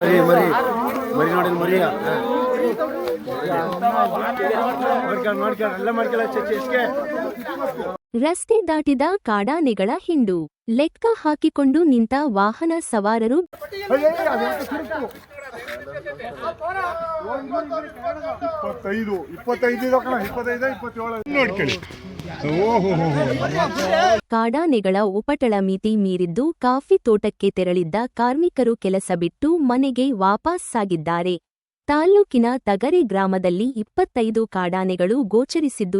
ಮರಿ ಮರಿ. ಮರಿ ನೋಡಿ ಮರಿಯ. ರಸ್ತೆ ದಾಟಿದ ಕಾಡಾನೆಗಳ ಹಿಂಡು. ಲೆಕ್ಕ ಹಾಕಿಕೊಂಡು ನಿಂತ ವಾಹನ ಸವಾರರು. ಇಪ್ಪತ್ತೈದು ಇಪ್ಪತ್ತೈದು ಇಪ್ಪತ್ತೈದು ಇಪ್ಪತ್ತೇಳು. ನೋಡ್ಕೊಳ್ಳಿ. ಕಾಡಾನೆಗಳ ಉಪಟಳ ಮಿತಿ ಮೀರಿದ್ದು ಕಾಫಿ ತೋಟಕ್ಕೆ ತೆರಳಿದ್ದ ಕಾರ್ಮಿಕರು ಕೆಲಸ ಬಿಟ್ಟು ಮನೆಗೆ ವಾಪಸ್ ಸಾಗಿದ್ದಾರೆ. ತಾಲ್ಲೂಕಿನ ತಗರೆ ಗ್ರಾಮದಲ್ಲಿ ಇಪ್ಪತ್ತೈದು ಕಾಡಾನೆಗಳು ಗೋಚರಿಸಿದ್ದು.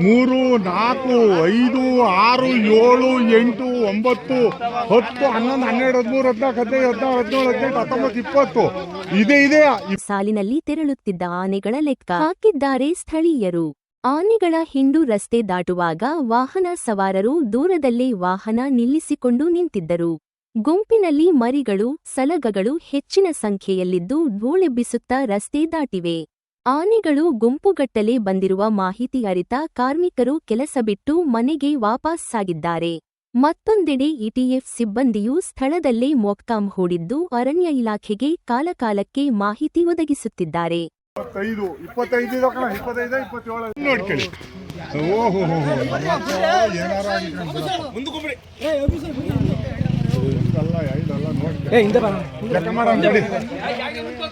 ಮೂರು ನಾಲ್ಕು ಐದು ಆರು ಏಳು ಎಂಟು ಒಂಬತ್ತು ಹತ್ತು ಹನ್ನೊಂದು ಹನ್ನೆರಡು ಹದಿಮೂರು ಹದಿನಾಲ್ಕು ಹದಿನೈದು ಹದಿನಾರು ಹದಿನೇಳು ಹದಿನೆಂಟು ಹತ್ತೊಂಬತ್ತು ಇಪ್ಪತ್ತು. ಇದೆ ಇದೆ. ಸಾಲಿನಲ್ಲಿ ತೆರಳುತ್ತಿದ್ದ ಆನೆಗಳ ಲೆಕ್ಕ ಹಾಕಿದ್ದಾರೆ ಸ್ಥಳೀಯರು. ಆನೆಗಳ ಹಿಂಡು ರಸ್ತೆ ದಾಟುವಾಗ ವಾಹನ ಸವಾರರು ದೂರದಲ್ಲೇ ವಾಹನ ನಿಲ್ಲಿಸಿಕೊಂಡು ನಿಂತಿದ್ದರು. ಗುಂಪಿನಲ್ಲಿ ಮರಿಗಳು, ಸಲಗಗಳು ಹೆಚ್ಚಿನ ಸಂಖ್ಯೆಯಲ್ಲಿದ್ದು ಧೂಳೆಬ್ಬಿಸುತ್ತಾ ರಸ್ತೆ ದಾಟಿವೆ. ಆನೆಗಳು ಗುಂಪುಗಟ್ಟಲೆ ಬಂದಿರುವ ಮಾಹಿತಿ ಅರಿತ ಕಾರ್ಮಿಕರು ಕೆಲಸ ಬಿಟ್ಟು ಮನೆಗೆ ವಾಪಸ್ ಸಾಗಿದ್ದಾರೆ. ಮತ್ತೊಂದೆಡೆ ಇಟಿಎಫ್ ಸಿಬ್ಬಂದಿಯು ಸ್ಥಳದಲ್ಲೇ ಮೊಕ್ಕಾಂ ಹೂಡಿದ್ದು ಅರಣ್ಯ ಇಲಾಖೆಗೆ ಕಾಲಕಾಲಕ್ಕೆ ಮಾಹಿತಿ ಒದಗಿಸುತ್ತಿದ್ದಾರೆ. ಇಪ್ಪತ್ತೈದು ಇಪ್ಪತ್ತೈದು ಇದೆ ಕಣ ಇಪ್ಪತ್ತೈದು ಇಪ್ಪತ್ತೇಳು. ನೋಡ್ಕೊಳ್ಳಿ. ಓಹೋ ಲೆಕ್ಕ ಮಾಡೋಣ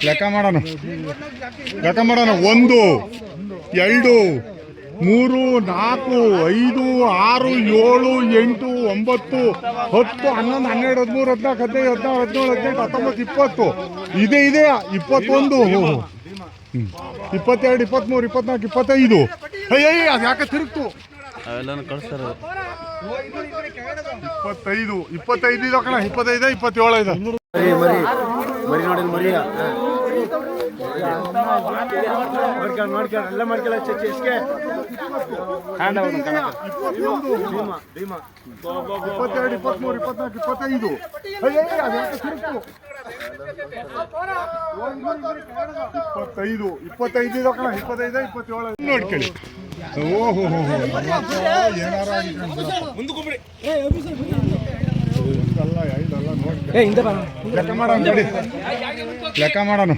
ಲೆಕ್ಕ ಮಾಡೋಣ. ಲೆಕ್ಕ ಮಾಡೋಣ. ಒಂದು ಎರಡು ಮೂರು ನಾಲ್ಕು ಐದು ಆರು ಏಳು ಎಂಟು ಒಂಬತ್ತು ಹತ್ತು ಹನ್ನೊಂದು ಹನ್ನೆರಡು ಹದಿಮೂರು ಹದಿನಾಲ್ಕು ಹದಿನೈದು ಹದಿನಾರು ಹದಿನೇಳು ಹದಿನೆಂಟು ಹತ್ತೊಂಬತ್ತು ಇಪ್ಪತ್ತು. ಇದೆ ಇದೆ ಇಪ್ಪತ್ತೊಂದು. ಇಪ್ಪತ್ತೆರಡು ಇಪ್ಪತ್ಮೂರು ಇಪ್ಪತ್ನಾಲ್ಕು ಇಪ್ಪತ್ತೈದು. ಅಯ್ಯ ಅದು ಯಾಕೆ ತಿರುಗ್ತು? ಅವೆಲ್ಲನೂ ಕಳಿಸ್ತಾರೆ. ಇಪ್ಪತ್ತೈದು ಇಪ್ಪತ್ತೈದು ಇದೆ ಕಣ ಇಪ್ಪತ್ತೈದು ಇಪ್ಪತ್ತೇಳು ಇದೆ. ಮರಿ ನೋಡಿ ಮರಿಯ ಎಲ್ಲ ಮಾಡ್ಕೊಳ್ಳ ಭೀಮಾ ಇಪ್ಪತ್ತೆರಡು ಇಪ್ಪತ್ಮೂರು ಇಪ್ಪತ್ನಾಲ್ಕು ಇಪ್ಪತ್ತೈದು ಇಪ್ಪತ್ತೈದು ಇಪ್ಪತ್ತೈದು ಕಣ ಇಪ್ಪತ್ತೈದು ಇಪ್ಪತ್ತೇಳು ನೋಡ್ಕೊಳ್ಳಿ ಓಹೋ ಏನಾರ ಲೆಕ್ಕ ಮಾಡೋಣ ಲೆಕ್ಕ ಮಾಡೋಣ.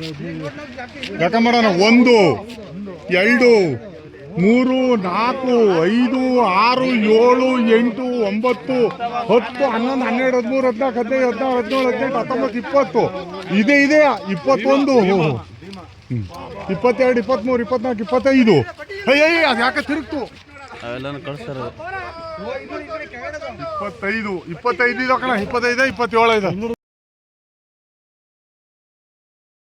ಲೆಕ್ಕ ಮಾಡೋಣ. ಒಂದು ಎರಡು ಮೂರು ನಾಲ್ಕು ಐದು ಆರು ಏಳು ಎಂಟು ಒಂಬತ್ತು ಹತ್ತು ಹನ್ನೊಂದು ಹನ್ನೆರಡು ಹದಿಮೂರು ಹದಿನಾಲ್ಕು ಹದಿನೈದು ಹದಿನಾರು ಹದಿನೇಳು ಹದಿನೆಂಟು ಹತ್ತೊಂಬತ್ತು ಇಪ್ಪತ್ತು. ಇದೆ ಇದೆ. ಇಪ್ಪತ್ತೊಂದು. ಇಪ್ಪತ್ತೆರಡು ಇಪ್ಪತ್ತ್ಮೂರು ಇಪ್ಪತ್ನಾಲ್ಕು ಇಪ್ಪತ್ತೈದು. ಅಯ್ಯ ಅದು ಯಾಕೆ ತಿರುಗ್ತು? ಇಪ್ಪತ್ತೈದು ಇಪ್ಪತ್ತೈದು ಕಣ ಇಪ್ಪತ್ತೈದು ಇಪ್ಪತ್ತೇಳು ಇದೆ.